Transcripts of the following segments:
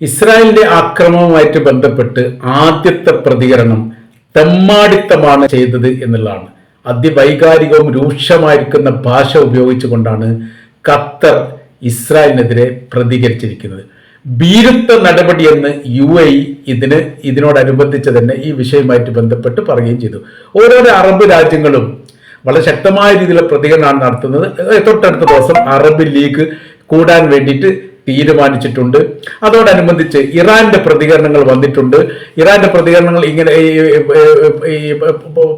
ഇസ്രായേലിന്റെ ആക്രമണവുമായിട്ട് ബന്ധപ്പെട്ട് ആദ്യത്തെ പ്രതികരണം തെമ്മാടിത്തമാണ് ചെയ്തത് എന്നുള്ളതാണ്. അതിവൈകാരികവും രൂക്ഷമായിരിക്കുന്ന ഭാഷ ഉപയോഗിച്ചുകൊണ്ടാണ് ഖത്തർ ഇസ്രായേലിനെതിരെ പ്രതികരിച്ചിരിക്കുന്നത്. ഭീരുത്വ നടപടി എന്ന് യു എ ഇതിന് ഇതിനോടനുബന്ധിച്ച് തന്നെ ഈ വിഷയവുമായിട്ട് ബന്ധപ്പെട്ട് പറയുകയും ചെയ്തു. ഓരോരോ അറബ് രാജ്യങ്ങളും വളരെ ശക്തമായ രീതിയിലുള്ള പ്രതികരണമാണ് നടത്തുന്നത്. തൊട്ടടുത്ത ദിവസം അറബ് ലീഗ് കൂടാൻ വേണ്ടിയിട്ട് തീരുമാനിച്ചിട്ടുണ്ട്. അതോടനുബന്ധിച്ച് ഇറാന്റെ പ്രതികരണങ്ങൾ വന്നിട്ടുണ്ട്. ഇറാന്റെ പ്രതികരണങ്ങൾ ഇങ്ങനെ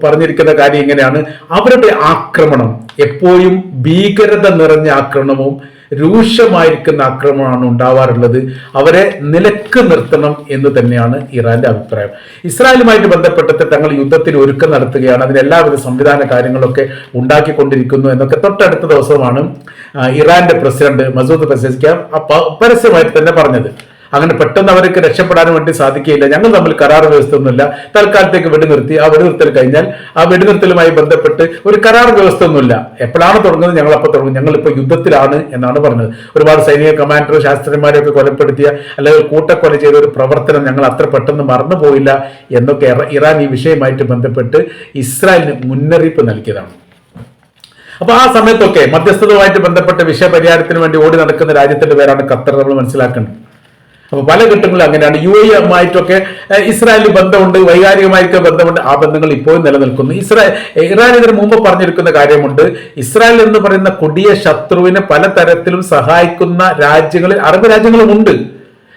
പറഞ്ഞിരിക്കുന്ന കാര്യം ഇങ്ങനെയാണ്. അവരുടെ ആക്രമണം എപ്പോഴും ഭീകരത നിറഞ്ഞ ആക്രമണവും രൂക്ഷമായിരിക്കുന്ന ആക്രമണമാണ് ഉണ്ടാവാറുള്ളത്. അവരെ നിലയ്ക്ക് നിർത്തണം എന്ന് തന്നെയാണ് ഇറാന്റെ അഭിപ്രായം. ഇസ്രായേലുമായിട്ട് ബന്ധപ്പെട്ടിട്ട് തങ്ങൾ യുദ്ധത്തിന് ഒരുക്കം നടത്തുകയാണ്. അതിന് എല്ലാവിധ സംവിധാന കാര്യങ്ങളൊക്കെ ഉണ്ടാക്കിക്കൊണ്ടിരിക്കുന്നു എന്നൊക്കെ തൊട്ടടുത്ത ദിവസമാണ് ഇറാന്റെ പ്രസിഡന്റ് മസൂദ് പെസസ്കാം പരസ്യമായിട്ട് തന്നെ പറഞ്ഞത്. അങ്ങനെ പെട്ടെന്ന് അവർക്ക് രക്ഷപ്പെടാൻ വേണ്ടി സാധിക്കുകയില്ല. ഞങ്ങൾ തമ്മിൽ കരാർ വ്യവസ്ഥ ഒന്നുമില്ല തൽക്കാലത്തേക്ക് വെടിനിർത്തി. ആ വെടിനിർത്തൽ കഴിഞ്ഞാൽ ആ വെടിനിർത്തലുമായി ബന്ധപ്പെട്ട് ഒരു കരാർ വ്യവസ്ഥ ഒന്നുമില്ല എപ്പോഴാണ് തുടങ്ങുന്നത്? ഞങ്ങൾ അപ്പോൾ തുടങ്ങും. ഞങ്ങളിപ്പോൾ യുദ്ധത്തിലാണ് എന്നാണ് പറഞ്ഞത്. ഒരുപാട് സൈനിക കമാൻഡർ ശാസ്ത്രന്മാരെയൊക്കെ കൊലപ്പെടുത്തിയ അല്ലെങ്കിൽ കൂട്ടക്കൊല ചെയ്ത ഒരു പ്രവർത്തനം ഞങ്ങൾ അത്ര പെട്ടെന്ന് മറന്നുപോയില്ല എന്നൊക്കെ ഇറാൻ ഈ വിഷയമായിട്ട് ബന്ധപ്പെട്ട് ഇസ്രായേലിന് മുന്നറിയിപ്പ് നൽകിയതാണ്. അപ്പൊ ആ സമയത്തൊക്കെ മധ്യസ്ഥതയുമായിട്ട് ബന്ധപ്പെട്ട വിഷയപരിഹാരത്തിന് വേണ്ടി ഓടി നടക്കുന്ന രാജ്യത്തിന്റെ പേരാണ് ഖത്തർ. നമ്മൾ മനസ്സിലാക്കേണ്ടത് അപ്പൊ പല ഘട്ടങ്ങളിലും അങ്ങനെയാണ്. യു എ ആയിട്ടൊക്കെ ഇസ്രായേലിൽ ബന്ധമുണ്ട് വൈകാരികമായിട്ട് ബന്ധമുണ്ട്. ആ ബന്ധങ്ങൾ ഇപ്പോഴും നിലനിൽക്കുന്നു. ഇസ്രായേൽ ഇറാൻ ഇതിന് മുമ്പ് പറഞ്ഞിരിക്കുന്ന കാര്യമുണ്ട്. ഇസ്രായേൽ എന്ന് പറയുന്ന കൊടിയ ശത്രുവിനെ പലതരത്തിലും സഹായിക്കുന്ന രാജ്യങ്ങളിൽ അറബ് രാജ്യങ്ങളും ഉണ്ട്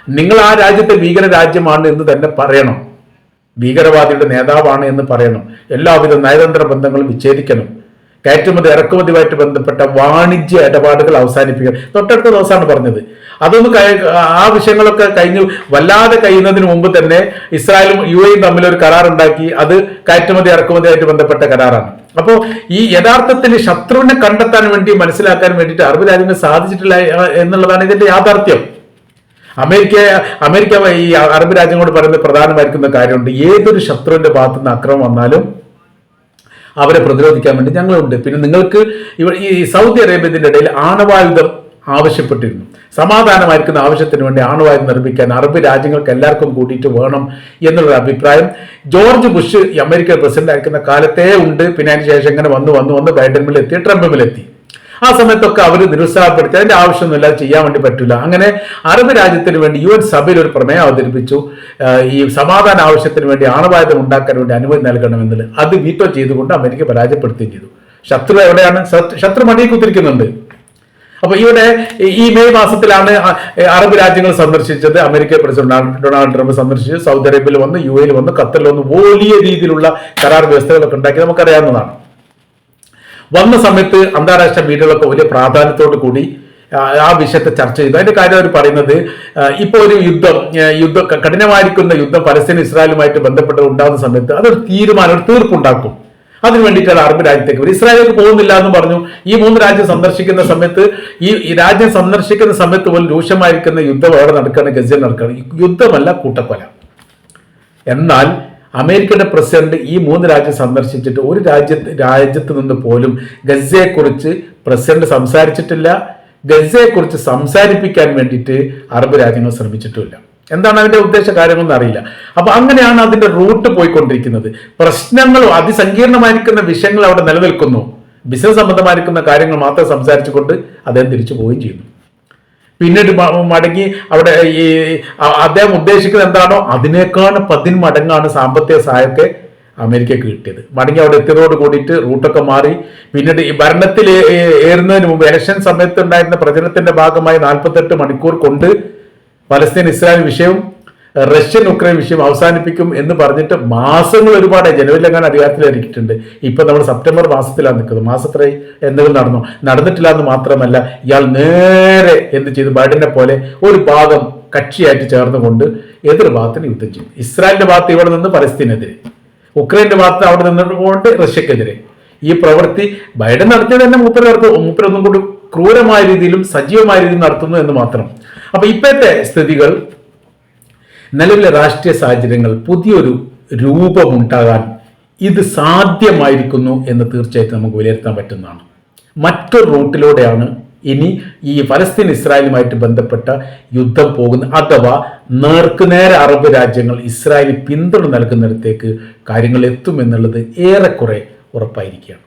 നിങ്ങൾ ആ രാജ്യത്തെ ഭീകര രാജ്യമാണ് എന്ന് തന്നെ പറയണം. ഭീകരവാദിയുടെ നേതാവാണ് എന്ന് പറയണം. എല്ലാവിധ നയതന്ത്ര ബന്ധങ്ങളും വിച്ഛേദിക്കണം. കയറ്റുമതി ഇറക്കുമതിയുമായിട്ട് ബന്ധപ്പെട്ട വാണിജ്യ ഇടപാടുകൾ അവസാനിപ്പിക്കണം തൊട്ടടുത്ത ദിവസമാണ് പറഞ്ഞത്. അതൊന്ന് ആ വിഷയങ്ങളൊക്കെ കഴിഞ്ഞു. വല്ലാതെ കഴിയുന്നതിന് മുമ്പ് തന്നെ ഇസ്രായേലും യു എയും തമ്മിൽ ഒരു കരാർ ഉണ്ടാക്കി. അത് കയറ്റുമതി ഇറക്കുമതിയായിട്ട് ബന്ധപ്പെട്ട കരാറാണ്. അപ്പോൾ ഈ യഥാർത്ഥത്തിൽ ശത്രുവിനെ കണ്ടെത്താൻ വേണ്ടി മനസ്സിലാക്കാൻ വേണ്ടിയിട്ട് അറബ് രാജ്യങ്ങൾ സാധിച്ചിട്ടില്ല എന്നുള്ളതാണ് ഇതിന്റെ യാഥാർത്ഥ്യം. അമേരിക്ക അമേരിക്ക ഈ അറബ് രാജ്യങ്ങളോട് പറയുന്ന പ്രധാനമായിരിക്കുന്ന കാര്യമുണ്ട്. ഏതൊരു ശത്രുവിന്റെ ഭാഗത്തുനിന്ന് അക്രമം വന്നാലും അവരെ പ്രതിരോധിക്കാൻ വേണ്ടി ഞങ്ങളുണ്ട്. പിന്നെ നിങ്ങൾക്ക് ഇവ ഈ സൗദി അറേബ്യത്തിന്റെ ഇടയിൽ ആണവായുധം ആവശ്യപ്പെട്ടിരുന്നു. സമാധാനമായിരിക്കുന്ന ആവശ്യത്തിന് വേണ്ടി ആണവായുധം നിർമ്മിക്കാൻ അറബ് രാജ്യങ്ങൾക്ക് എല്ലാവർക്കും കൂട്ടിയിട്ട് വേണം എന്നുള്ളൊരു അഭിപ്രായം ജോർജ് ബുഷ് അമേരിക്കൻ പ്രസിഡന്റ് ആയിരിക്കുന്ന കാലത്തേ ഉണ്ട്. പിന്നെ അതിന് ശേഷം ഇങ്ങനെ വന്ന് വന്ന് വന്ന് ട്രംപ് ട്രംപിലെത്തി ആ സമയത്തൊക്കെ അവർ നിരുത്സാഹപ്പെടുത്തി അതിന്റെ ആവശ്യമൊന്നുമില്ല ചെയ്യാൻ വേണ്ടി പറ്റില്ല അങ്ങനെ അറബ് രാജ്യത്തിന് വേണ്ടി യു എൻ സഭയിൽ ഒരു പ്രമേയം അവതരിപ്പിച്ചു. ഈ സമാധാന ആവശ്യത്തിന് വേണ്ടി ആണവായുധം ഉണ്ടാക്കാൻ വേണ്ടി അനുമതി നൽകണമെന്നുള്ളത് അത് വീറ്റോ ചെയ്തുകൊണ്ട് അമേരിക്ക പരാജയപ്പെടുത്തുകയും ചെയ്തു. ശത്രു എവിടെയാണ്? ശത്രു- മടിയിൽ കുത്തിരിക്കുന്നുണ്ട്. അപ്പൊ ഇവിടെ ഈ മെയ് മാസത്തിലാണ് അറബ് രാജ്യങ്ങൾ സന്ദർശിച്ചത്. അമേരിക്ക പ്രസിഡന്റ് ഡൊണാൾഡ് ട്രംപ് സന്ദർശിച്ചു. സൗദി അറേബ്യയിൽ വന്ന് യു എയിൽ വന്ന് ഖത്തറിൽ വന്ന് വലിയ രീതിയിലുള്ള കരാർ വ്യവസ്ഥകളൊക്കെ ഉണ്ടാക്കി. നമുക്കറിയാവുന്നതാണ്. വന്ന സമയത്ത് അന്താരാഷ്ട്ര മീഡിയകളൊക്കെ വലിയ പ്രാധാന്യത്തോടു കൂടി ആ, വിഷയത്തെ ചർച്ച ചെയ്തു. അതിന്റെ കാര്യം അവർ പറയുന്നത് ഇപ്പോൾ ഇപ്പൊ ഒരു യുദ്ധം യുദ്ധം കഠിനമായിരിക്കുന്ന യുദ്ധം പലസ്തീൻ ഇസ്രായേലുമായിട്ട് ബന്ധപ്പെട്ട് ഉണ്ടാകുന്ന സമയത്ത് അതൊരു തീരുമാനം ഒരു തീർപ്പുണ്ടാക്കും. അതിന് വേണ്ടിയിട്ടാണ് അറബ് രാജ്യത്തേക്ക് വരും. ഇസ്രായേലിലേക്ക് പോകുന്നില്ല എന്ന് പറഞ്ഞു. ഈ മൂന്ന് രാജ്യം സന്ദർശിക്കുന്ന സമയത്ത് ഈ രാജ്യം സന്ദർശിക്കുന്ന സമയത്ത് പോലും രൂക്ഷമായിരിക്കുന്ന യുദ്ധം അവിടെ നടക്കുകയാണ് ഗസയിൽ നടക്കുകയാണ്. യുദ്ധമല്ല കൂട്ടക്കൊല. എന്നാൽ അമേരിക്കയുടെ പ്രസിഡന്റ് ഈ മൂന്ന് രാജ്യം സന്ദർശിച്ചിട്ട് ഒരു രാജ്യത്ത് രാജ്യത്ത് നിന്ന് പോലും ഗസയെക്കുറിച്ച് പ്രസിഡന്റ് സംസാരിച്ചിട്ടില്ല. ഗസയെക്കുറിച്ച് സംസാരിപ്പിക്കാൻ വേണ്ടിയിട്ട് അറബ് രാജ്യങ്ങൾ ശ്രമിച്ചിട്ടുമില്ല. എന്താണ് അതിന്റെ ഉദ്ദേശ? കാര്യങ്ങളൊന്നും അറിയില്ല. അപ്പൊ അങ്ങനെയാണ് അതിന്റെ റൂട്ട് പോയിക്കൊണ്ടിരിക്കുന്നത്. പ്രശ്നങ്ങളും അതിസങ്കീർണമായിരിക്കുന്ന വിഷയങ്ങൾ അവിടെ നിലനിൽക്കുന്നു. ബിസിനസ് സംബന്ധമായിരിക്കുന്ന കാര്യങ്ങൾ മാത്രം സംസാരിച്ചുകൊണ്ട് അദ്ദേഹം തിരിച്ചു പോവുകയും ചെയ്യുന്നു. പിന്നീട് മടങ്ങി അവിടെ ഈ അദ്ദേഹം ഉദ്ദേശിക്കുന്നത് എന്താണോ അതിനേക്കാൾ പതിന്മടങ്ങാണ് സാമ്പത്തിക സഹായമൊക്കെ അമേരിക്കക്ക് കിട്ടിയത്. മടങ്ങി അവിടെ എത്തിയതോട് കൂടിയിട്ട് റൂട്ടൊക്കെ മാറി. പിന്നീട് ഈ ഭരണത്തിൽ ഏറുന്നതിന് മുമ്പ് ഇലക്ഷൻ സമയത്ത് ഉണ്ടായിരുന്ന പ്രചരണത്തിന്റെ ഭാഗമായി നാൽപ്പത്തെട്ട് മണിക്കൂർ കൊണ്ട് പലസ്തീൻ ഇസ്രായേൽ വിഷയവും റഷ്യൻ ഉക്രൈൻ വിഷയം അവസാനിപ്പിക്കും എന്ന് പറഞ്ഞിട്ട് മാസങ്ങൾ ഒരുപാട് ജനുവരിലെങ്ങാനും അധികാരത്തിലിരിക്കിട്ടുണ്ട് ഇപ്പൊ നമ്മൾ സെപ്റ്റംബർ മാസത്തിലാണ് നിൽക്കുന്നത്. മാസത്രേ എന്തെങ്കിലും നടന്നു? നടന്നിട്ടില്ല എന്ന് മാത്രമല്ല ഇയാൾ നേരെ എന്ത് ചെയ്തു? ബൈഡനെ പോലെ ഒരു ഭാഗം കക്ഷിയായിട്ട് ചേർന്നുകൊണ്ട് എതിർ ഭാഗത്തിന് യുദ്ധം ചെയ്തു. ഇസ്രായേലിന്റെ ഭാഗത്ത് ഇവിടെ നിന്ന് പലസ്തീനെതിരെ ഉക്രൈന്റെ ഭാഗത്ത് അവിടെ നിന്നുകൊണ്ട് റഷ്യക്കെതിരെ. ഈ പ്രവൃത്തി ബൈഡൻ നടത്തിയത് തന്നെ മൂപ്പർ നടത്തും. മൂപ്പരൊന്നും കൂടി ക്രൂരമായ രീതിയിലും സജീവമായ രീതിയിലും നടത്തുന്നു എന്ന് മാത്രം. അപ്പൊ ഇപ്പോഴത്തെ സ്ഥിതികൾ നിലവിലെ രാഷ്ട്രീയ സാഹചര്യങ്ങൾ പുതിയൊരു രൂപമുണ്ടാകാൻ ഇത് സാധ്യമായിരിക്കുന്നു എന്ന് തീർച്ചയായിട്ടും നമുക്ക് വിലയിരുത്താൻ പറ്റുന്നതാണ്. മറ്റൊരു റൂട്ടിലൂടെയാണ് ഇനി ഈ ഫലസ്തീൻ ഇസ്രായേലുമായിട്ട് ബന്ധപ്പെട്ട യുദ്ധം പോകുന്ന അഥവാ നേർക്കുനേരെ അറബ് രാജ്യങ്ങൾ ഇസ്രായേലിന് പിന്തുണ നൽകുന്നിടത്തേക്ക് കാര്യങ്ങൾ എത്തുമെന്നുള്ളത് ഏറെക്കുറെ ഉറപ്പായിരിക്കുകയാണ്.